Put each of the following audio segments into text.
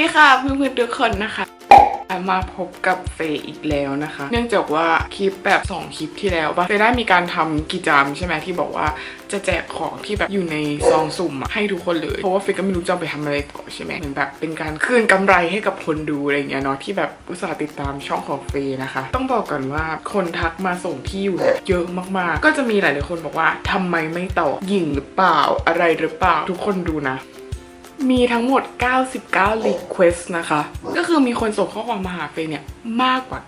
ดีค่ะเพื่อนๆทุกคนนะคะ มาพบกับเฟย์อีกแล้วนะคะ เนื่องจากว่าคลิปแบบ 2 คลิปที่แล้วปะเฟย์ได้มีการทำกิจกรรมใช่ไหมที่บอกว่าจะแจกของที่แบบอยู่ในซองสุ่มอะให้ทุกคนเลยเพราะว่าเฟย์ก็ไม่รู้จะไปทำอะไรต่อใช่ไหมเหมือนแบบเป็นการคืนกำไรให้กับคนดูอะไรเงี้ยเนาะที่แบบอุตส่าห์ติดตามช่องของเฟย์นะคะ ต้องบอกก่อนว่าคนทักมาส่งที่อยู่เนี่ยเยอะมากๆ ก็จะมีหลายๆคนบอกว่าทำไมไม่ตอบหญิงหรือเปล่าอะไรหรือเปล่าทุกคนดูนะ มีทั้งหมด 99 request นะคะ ก็คือมีคนส่งข้อความมาหาเฟยเนี่ยมากกว่า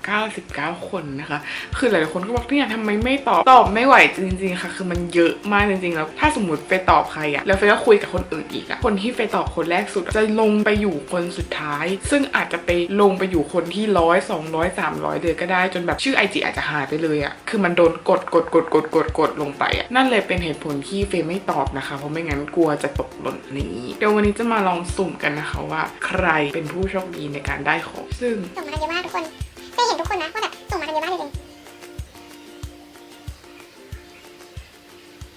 99 คนนะคะ คือหลายๆคนก็บอกเนี่ยทำไมไม่ตอบ ตอบไม่ไหวจริง ๆ ค่ะ คือมันเยอะมากจริงๆ แล้ว ถ้าสมมติเฟยตอบใครอะแล้วเฟยก็คุยกับคนอื่นอีกอะคนที่เฟยตอบคนแรกสุด จะลงไปอยู่คนสุดท้าย ซึ่งอาจจะไปลงไปอยู่คนที่ร้อยสองร้อยสามร้อยเลยก็ได้ จนแบบชื่อไอจีอาจจะหายไปเลยอะคือมันโดนกดกดกดกดกดกดลงไปอะนั่นเลยเป็นเหตุผลที่เฟยไม่ตอบนะคะ เพราะไม่งั้นกลัวจะตกหล่นนี้ เดี๋ยววันนี้จะมาลองสุ่มกันนะคะว่า ใครเป็นผู้โชคดีในการได้ของซึ่งส่งมากันเยอะมากทุกคนได้เห็นทุกคนนะว่าแบบส่งมากันเยอะมากจริง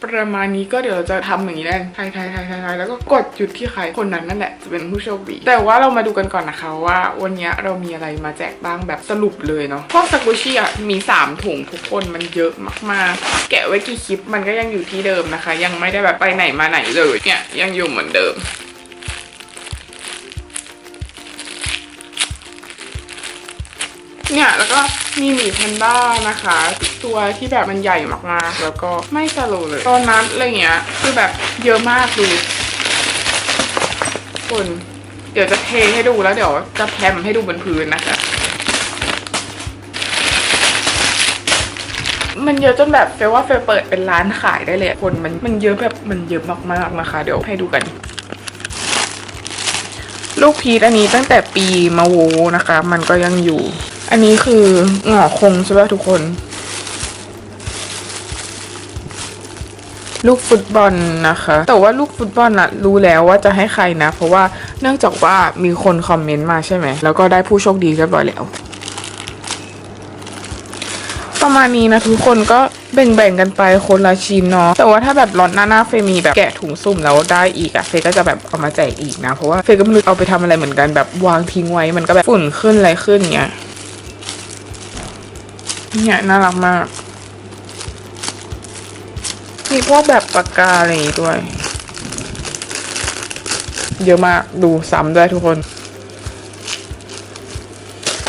ประมาณนี้ก็เดี๋ยวเราจะทำอย่างนี้ได้ทายทายทายทายทายแล้วก็กดจุดที่ใครคนนั้นนั่นแหละจะเป็นผู้โชคดี แต่ว่าเรามาดูกันก่อนนะคะว่าวันนี้เรามีอะไรมาแจกบ้างแบบสรุปเลยเนาะ พวกสกุชี่อะมี 3 ถุงทุกคนมันเยอะมากๆ แกะไว้กี่คลิปมันก็ยังอยู่ที่เดิมนะคะ ยังไม่ได้แบบไปไหนมาไหนเลยเนี่ยยังอยู่เหมือนเดิม เนี่ยแล้วก็มีหมีแพนด้านะคะ ตัวที่แบบมันใหญ่มากๆ แล้วก็ไม่สโลเลยตอนนั้นอะไรเงี้ยคือแบบเยอะมากดูคนเดี๋ยวจะเทให้ดูแล้วเดี๋ยวจะแพมให้ดูบนพื้นนะคะมันเยอะจนแบบเฟลว่าเฟลเปิดเป็นร้านขายได้เลยคนมันมันเยอะแบบมันเยอะมากๆนะคะ เดี๋ยวให้ดูกัน ลูกพีชอันนี้ตั้งแต่ปีมาโวนะคะ มันก็ยังอยู่ อันนี้คือหงอคงใช่ไหมทุกคน ลูกฟุตบอลนะคะ แต่ว่าลูกฟุตบอลน่ะรู้แล้วว่าจะให้ใครนะ เพราะว่าเนื่องจากว่ามีคนคอมเมนต์มาใช่ไหม แล้วก็ได้ผู้โชคดีเรียบร้อยแล้ว ประมาณนี้นะทุกคนก็แบ่งๆกันไปคนละชิ้นเนาะแต่ว่าถ้าแบบล็อตหน้าหน้าเฟมีแบบแกะถุงสุ่มแล้วได้อีกอะเฟยก็จะแบบเอามาแจกอีกนะ เพราะว่าเฟยก็ไม่รู้เอาไปทำอะไรเหมือนกันแบบวางทิ้งไว้มันก็แบบฝุ่นขึ้นอะไรขึ้นเงี้ย เนี่ยน่ารักมากมีพวกแบบปากกาอะไรอย่างงี้ด้วย เยอะมากดูซ้ำด้วยทุกคน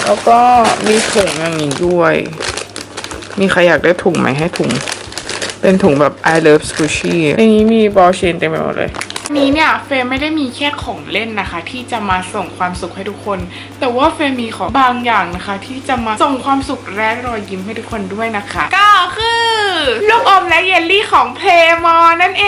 แล้วก็มีถุงอย่างนี้ด้วย มีใครอยากได้ถุงไหมให้ถุง เป็นถุงแบบ I love sushi ในนี้มีบอลเชนเต็มไปหมดเลย นี้เนี่ยเฟย์ไม่ได้มีแค่ของเล่นนะคะ ที่จะมาส่งความสุขให้ทุกคน แต่ว่าเฟย์มีของบางอย่างนะคะ ที่จะมาส่งความสุขและรอยยิ้มให้ทุกคนด้วยนะคะ ก็คือลูกอมและเยลลี่ของเพลมอนั่นเอ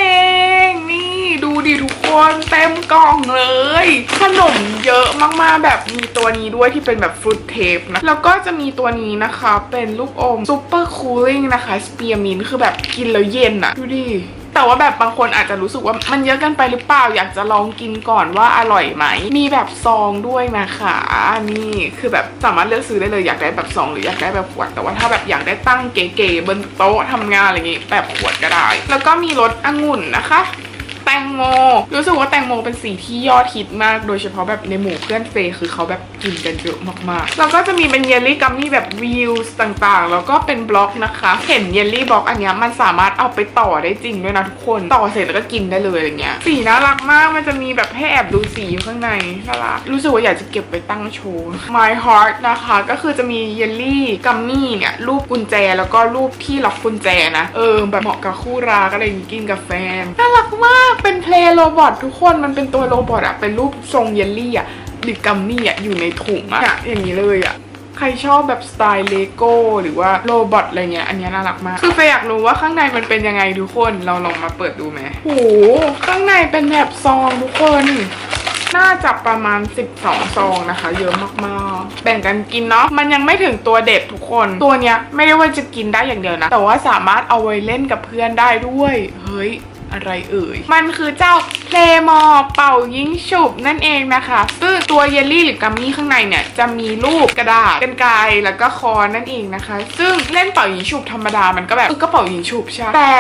ง นี่ดูดิทุกคนเต็มกล่องเลย ขนมเยอะมากๆแบบมีตัวนี้ด้วยที่เป็นแบบฟรุตเทปนะแล้วก็จะมีตัวนี้นะคะ เป็นลูกอมซูเปอร์คูลิ่งนะคะสเปียร์มินคือแบบกินแล้วเย็นอะดูดิ แต่ว่าแบบบางคนอาจจะรู้สึกว่ามันเยอะเกันไปหรือเปล่าอยากจะลองกินก่อนว่าอร่อยไหม มีแบบซองด้วยนะคะนี่คือแบบสามารถเลือกซื้อได้เลยอยากได้แบบซองหรืออยากได้แบบขวด แต่ว่าถ้าแบบอยากได้ตั้งเก๋ๆบนโต๊ะทำงานอะไรอย่างงี้แบบขวดก็ได้ แล้วก็มีรสองุ่นนะคะ แตงโม รู้สึกว่าแตงโมเป็นสีที่ยอดฮิตมาก โดยเฉพาะแบบในหมู่เพื่อนเฟย์คือเขาแบบกินกันเยอะมากๆ แล้วก็จะมีเป็นเยลลี่กัมมี่แบบวิวส์ต่างๆ แล้วก็เป็นบล็อกนะคะ เห็นเยลลี่บล็อกอันนี้มันสามารถเอาไปต่อได้จริงด้วยนะทุกคน ต่อเสร็จแล้วก็กินได้เลยอะไรเงี้ย สีน่ารักมาก มันจะมีแบบให้แอบดูสีอยู่ข้างในน่ารัก รู้สึกว่าอยากจะเก็บไปตั้งโชว์ My Heart นะคะ ก็คือจะมีเยลลี่กัมมี่เนี่ยรูปกุญแจแล้วก็รูปที่ล็อกกุญแจนะ เออแบบเหมาะกับคู่รักอะไรอย่างงี้กินกับแฟน น่ารักมากเป็นเพลย์โรบอททุกคนมันเป็นตัวโรบอทอะเป็นรูปทรงเยลลี่อะหรือกัมมี่อะอยู่ในถุงอะอย่างนี้เลยอะใครชอบแบบสไตล์เลโก้หรือว่าโรบอทอะไรเงี้ยอันเนี้ยน่ารักมาก คือเฟยอยากรู้ว่าข้างในมันเป็นยังไงทุกคนเราลองมาเปิดดูไหมโหข้างในเป็นแบบซองทุกคนน่าจะประมาณ 12 ซองนะคะ เยอะมากๆ แบ่งกันกินเนาะ มันยังไม่ถึงตัวเด็ดทุกคน ตัวเนี้ยไม่ได้ว่าจะกินได้อย่างเดียวนะ แต่ว่าสามารถเอาไว้เล่นกับเพื่อนได้ด้วย เฮ้ย อะไรเอ่ย มันคือเจ้าเพลมอเป่ายิงฉุบนั่นเองนะคะ ซึ่งตัวเยลลี่หรือกัมมี่ข้างในเนี่ย จะมีรูปกระดาษกันไกลแล้วก็คอนนั่นเองนะคะ ซึ่งเล่นเป่ายิงฉุบธรรมดามันก็แบบเออก็เป่ายิงฉุบใช่แต่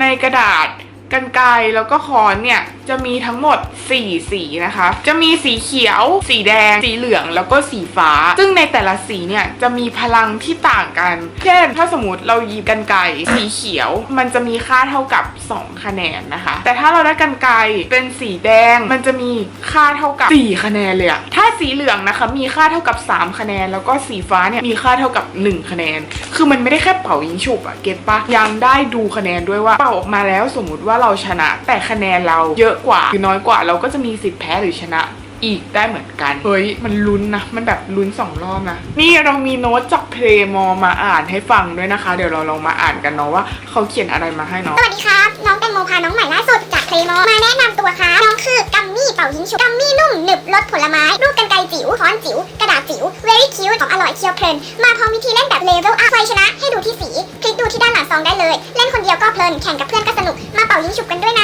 ในกระดาษกันไกลแล้วก็คอนเนี่ยจะมีทั้งหมด 4 สีนะคะ จะมีสีเขียว สีแดง สีเหลือง แล้วก็สีฟ้า ซึ่งในแต่ละสีเนี่ยจะมีพลังที่ต่างกัน เช่น ถ้าสมมติเราหยิบกันไกรสีเขียว มันจะมีค่าเท่ากับ 2 คะแนนนะคะ แต่ถ้าเราได้กันไกรเป็นสีแดง มันจะมีค่าเท่ากับ 4 คะแนนเลยอะถ้าสีเหลืองนะคะ มีค่าเท่ากับ 3 คะแนน แล้วก็สีฟ้าเนี่ย มีค่าเท่ากับ 1 คะแนน คือมันไม่ได้แค่เป่ายิงฉุบอะเก็ตปะยังได้ดูคะแนนด้วยว่าเป่าออกมาแล้วสมมติว่าเราชนะ แต่คะแนนเราเยอะกว่าหรือน้อยกว่าเราก็จะมีสิทธิ์แพ้หรือชนะอีกได้เหมือนกัน เฮ้ย มันลุ้นนะ มันแบบลุ้นสองรอบนะ นี่เรามีโน้ตจากเพลมอมาอ่านให้ฟังด้วยนะคะ เดี๋ยวเราลองมาอ่านกันเนาะว่าเขาเขียนอะไรมาให้เนาะ สวัสดีครับ น้องแตงโมพาน้องใหม่ล่าสุดจากเพลย์มอมาแนะนำตัวครับน้องคือกัมมี่เป่ายิงฉุบกัมมี่นุ่มหนึบรสผลไม้ รูปกันไกรจิ๋วค้อนจิ๋ว กระดาษจิ๋ว very cute ของอร่อยเคี้ยวเพลิน มาพร้อมวิธีเล่นแบบเลเวลอัพใครชนะ ให้ดูที่สี คลิกดูที่ด้านหลังซองได้เลย เล่นคนเดียวก็เพลิน แข่งกับเพื่อนก็สนุก มาเป่ายิงฉุบกันด้วยนะ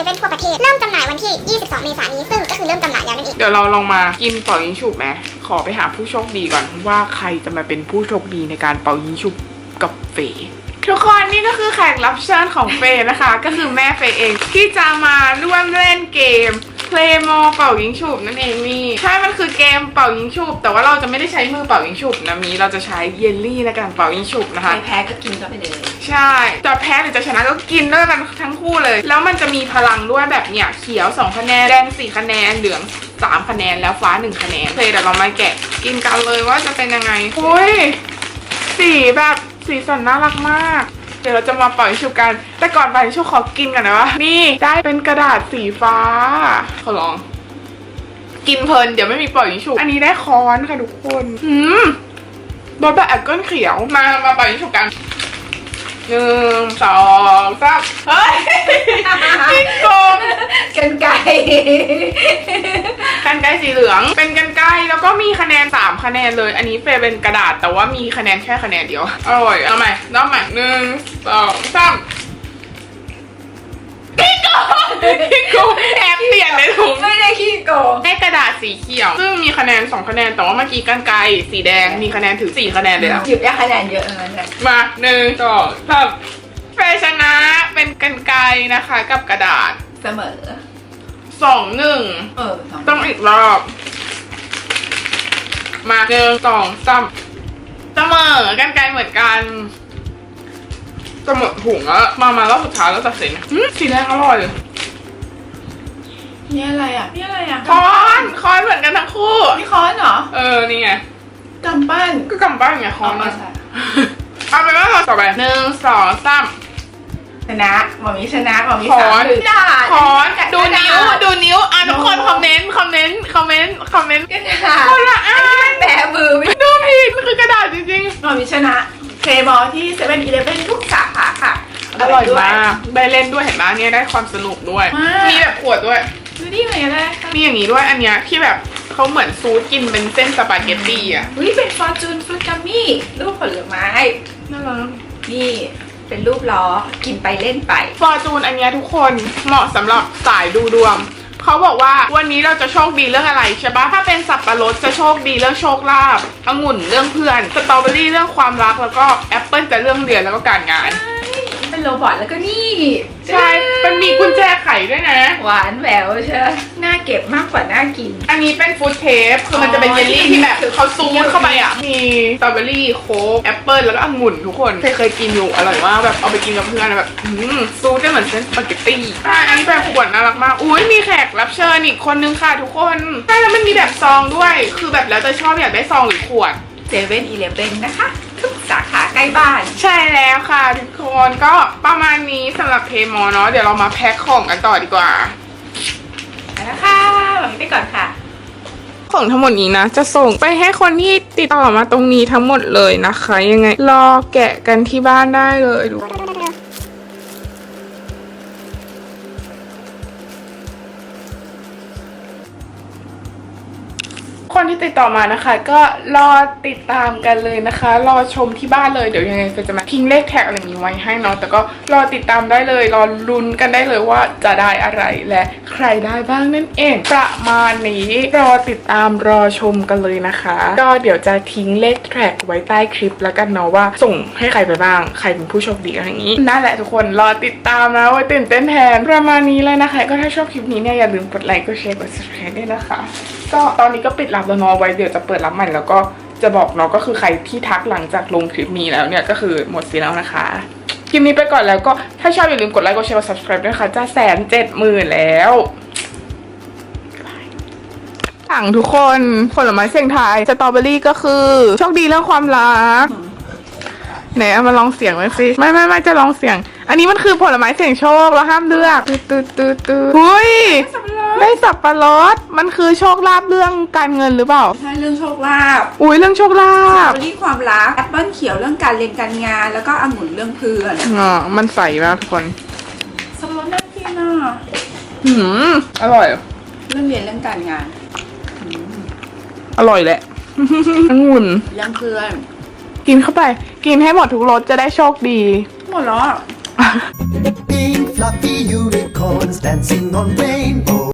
เซเว่นอีเลฟเว่นทั่วประเทศ เริ่มจำหน่ายวันที่ 22 เมษายนนี้ ซึ่งก็คือเริ่มจำหน่ายแล้วนั่นเอง เดี๋ยวเราลองมากินเป่ายิงฉุบไหมขอไปหาผู้โชคดีก่อนว่าใครจะมาเป็นผู้โชคดีในการเป่ายิงฉุบกับเฟย์ทุกคนนี่ก็คือแขกรับเชิญของเฟย์นะคะ ก็คือแม่เฟย์เองที่จะมาร่วมเล่นเกม Play m o เป่ายิงฉุบนั่นเองนี่ใช่มันคือเกมเป่ายิงฉุบแต่ว่าเราจะไม่ได้ใช้มือเป่ายิงฉุบนะมีเราจะใช้เยลลี่ในการเป่ายิงฉุบนะคะใครแพ้ก็กินเข้าไปเลยใช่จะแพ้หรือจะชนะก็กินด้วยกันทั้งคู่เลย แล้วมันจะมีพลังด้วยแบบเนี้ยเขียว 2 คะแนน แดง 4 คะแนน เหลือง 3 คะแนน แล้วฟ้า 1 คะแนนโอเคเดี๋ยวเรามาแกะกินกันเลยว่าจะเป็นยังไง อุ้ย สีแบบสีสันน่ารักมาก เดี๋ยวเราจะมาปล่อยชูกัน แต่ก่อนปล่อยชุขอกินกันนะวะนี่ได้เป็นกระดาษสีฟ้า ขอลอง กินเพลินเดี๋ยวไม่มีปล่อยชุอันนี้ได้ค้อนค่ะทุกคนอืมรสแบบแอปเปิ้ลเขียวมามาปล่อยชูกันหนึ่งสอง สามเฮ้ยพี่โกงกันไก่กันไกรสีเหลือง เป็นกันไกรแล้วก็มีคะแนน3คะแนนเลย อันนี้เฟยเป็นกระดาษแต่ว่ามีคะแนนแค่คะแนนเดียว อร่อยเอาใหม่รอบใหม่หนึ่งสองสามพี่โกงพี่โกงแอบเปลี่ยนในถุงไม่ได้ขี้โกงได้กระดาษสีเขียว ซึ่งมีคะแนน 2 คะแนน แต่ว่าเมื่อกี้กันไกรสีแดงมีคะแนนถึง 4 คะแนนเลยอะหยิบได้คะแนนเยอะนั้นแหละมาหนึ่งสองสาม เฟยชนะเป็นกันไกรนะคะ กับกระดาษเสมอ สองหนึ่งเออสองต้องอีกรอบ มาหนึ่งสองสามเสมอกันไกลเหมือนกันเสมอถุงแล้วมามารอบสุดท้ายแล้วตัดสินอืมสีแดงอร่อยนี่อะไรอะนี่อะไรอะคอนคอนเหมือนกันทั้งคู่ นี่ค้อนเหรอ เออ นี่ไงกำปั้นก็กำปั้นไงคอนเอาอะมาใส่เอาไปนว่าเราต่อไปหนึ่งสองสาม ชนะหมอมีชนะหมอมีค้สาอมนกระดาษคอนดูกระาษนิ้วดูนิ้วอะทุกคนคอมเมนต์คอมเมนต์คอมเมนต์คอมเมนต์กระดาษคนละอันแบมือไม่ดูผิดมันคือกระดาษจริงๆหมอมีชนะเคบอลที่เซเว่นอีเลฟเว่นทุกสาขาค่ะอร่อยมากได้เล่นด้วยเห็นไหมเนี่ยได้ความสนุกด้วยมากมีแบบขวดด้วย ดูนี่เหมือนกันเลยมีอย่างนี้ด้วยอันเนี้ยที่แบบเขาเหมือนซูดกินเป็นเส้นสปาเกตตี้อะอุ้ยเป็นฟอร์จูนฟรุตกัมมี่รูปผลไม้ น่ารักนี่ เป็นรูปล้อกินไปเล่นไป ฟอร์จูนอันเนี้ยทุกคนเหมาะสำหรับสายดูดวงเขาบอกว่าวันนี้เราจะโชคดีเรื่องอะไรใช่ปะถ้าเป็นสับปะรดจะโชคดีเรื่องโชคลาภองุ่นเรื่องเพื่อนสตรอเบอรี่เรื่องความรักแล้วก็แอปเปิลจะเรื่องเรียนแล้วก็การงานเป็น โรบอทแล้วก็นี่ใช่มันมีกุญแจไขด้วยนะ หวานแหววใช่ไหมน่าเก็บมากกว่าน่ากิน อันนี้เป็นฟู้ดเทปคือมันจะเป็นเยลลี่ที่แบบเขาซูดเข้าไปอะ มีสตรอเบอรี่โค้กแอปเปิลแล้วก็องุ่นทุกคนเคยเคยกินอยู่อร่อยมากแบบเอาไปกินกับเพื่อนอะแบบอืมซูดได้เหมือนเส้นสปาเกตตี้ใช่อันนี้เป็นขวดน่ารักมากอุ้ยมีแขกรับเชิญอีกคนนึงค่ะทุกคนใช่แล้วมันมีแบบซองด้วย คือแบบแล้วแต่ชอบอยากได้ซองหรือขวดเซเว่นอีเลฟเว่นนะคะทุก สาขาใกล้บ้าน ใช่แล้วค่ะทุกคนก็ประมาณนี้สำหรับเพมอเนาะเดี๋ยวเรามาแพ็คของกันต่อดีกว่า ไปแล้วค่ะแบบนี้ไปก่อนค่ะ ของทั้งหมดนี้นะ จะส่งไปให้คนที่ติดต่อมาตรงนี้ทั้งหมดเลยนะคะ ยังไงรอแกะกันที่บ้านได้เลยดู ที่ติดต่อมานะคะ ก็รอติดตามกันเลยนะคะ รอชมที่บ้านเลยเดี๋ยวยังไงเฟยจะมาทิ้งเลขแท็กอะไรนี้ไว้ให้เนาะแต่ก็รอติดตามได้เลยรอลุ้นกันได้เลยว่าจะได้อะไรและใครได้บ้างนั่นเอง ประมาณนี้รอติดตามรอชมกันเลยนะคะ ก็เดี๋ยวจะทิ้งเลขแท็กไว้ใต้คลิปแล้วกันเนาะว่า ส่งให้ใครไปบ้าง ใครเป็นผู้โชคดีอะไรอย่างนี้นั่นแหละทุกคนรอติดตามนะไว้ตื่นเต้นแทนประมาณนี้เลยนะคะ ก็ถ้าชอบคลิปนี้เนี่ยอย่าลืมกดไลค์กดแชร์กด subscribe ด้วยนะคะ ก็ตอนนี้ก็ปิดรับแล้วเนาะไว้เดี๋ยวจะเปิดรับใหม่แล้วก็จะบอกเนาะก็คือใครที่ทักหลังจากลงคลิปนี้แล้วเนี่ยก็คือหมดสิแล้วนะคะคลิปนี้ไปก่อนแล้วก็ถ้าชอบอย่าลืมกดไลค์กดแชร์กด subscribe ด้วยค่ะจะแสนเจ็ดหมื่นแล้วสั่งทุกคนผลไม้เสี่ยงทายสตรอเบอรี่ก็คือ โชคดีเรื่องความรักไหนมาลองเสียงไว้สิไม่ไม่ไม่จะลองเสียง อันนี้มันคือผลไม้เสี่ยงโชคเราห้ามเลือกตืดตืดตืดตืดหุ้ย ได้สับปะรดมันคือโชคลาภเรื่องการเงินหรือเปล่า ใช่เรื่องโชคลาภอุ้ยเรื่องโชคลาภวันนี้ความรักแอปเปิลเขียวเรื่องการเรียนการงาน แล้วก็องุ่นเรื่องเพื่อนอ๋อมันใสมากทุกคนสมรสน่ากินอะหืมอร่อย เรื่องเรียนเรื่องการงานอร่อยแหละ องุ่นเรื่องเพื่อนกินเข้าไป กินให้หมดทุกรสจะได้โชคดี หมดแล้วอะ Pink fluffy unicorns dancing on rainbow